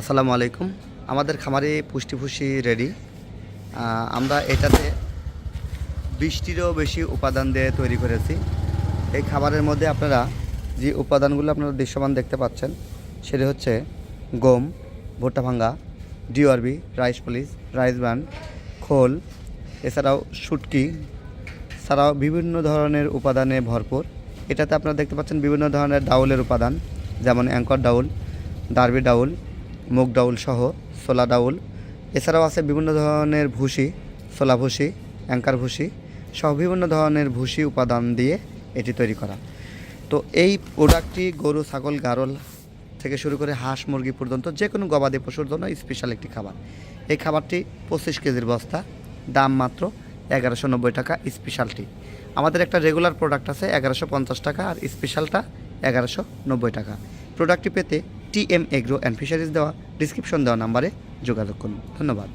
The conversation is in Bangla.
আসসালামু আলাইকুম। আমাদের খামারে পুষ্টি ফুসি রেডি আমরা এটাতে বৃষ্টিরও বেশি উপাদান দিয়ে তৈরি করেছি। এই খাবারের মধ্যে আপনারা যে উপাদানগুলো আপনারা দৃশ্যমান দেখতে পাচ্ছেন, সেটা হচ্ছে গম, ভুট্টা ভাঙ্গা DORB rice polish rice bran খোল, এছাড়াও শুটকি, ছাড়াও বিভিন্ন ধরনের উপাদানে ভরপুর। এটাতে আপনারা দেখতে পাচ্ছেন বিভিন্ন ধরনের ডাউলের উপাদান, যেমন অ্যাঙ্কর ডাউল, ডার্বি ডাউল মুগ ডাউল সহ সোলা ডাউল এছাড়াও আছে বিভিন্ন ধরনের ভুসি সোলা ভুসি অ্যাঙ্কার ভুসি সহ বিভিন্ন ধরনের ভুসি উপাদান দিয়ে এটি তৈরি করা। তো এই প্রোডাক্টটি গরু, ছাগল, গারল থেকে শুরু করে হাঁস, মুরগি পর্যন্ত যে কোনো গবাদি পশুর জন্য স্পেশাল একটি খাবার। এই খাবারটি পঁচিশ কেজির বস্তা, দাম মাত্র এগারোশো নব্বই টাকা স্পেশালটি আমাদের একটা রেগুলার প্রোডাক্ট আছে এগারোশো পঞ্চাশ টাকা আর স্পেশালটা এগারোশো নব্বই টাকা। প্রোডাক্টটি পেতে T M agro and fisheries দেওয়া ডিসক্রিপশন দেওয়া নাম্বারে যোগাযোগ করুন। ধন্যবাদ।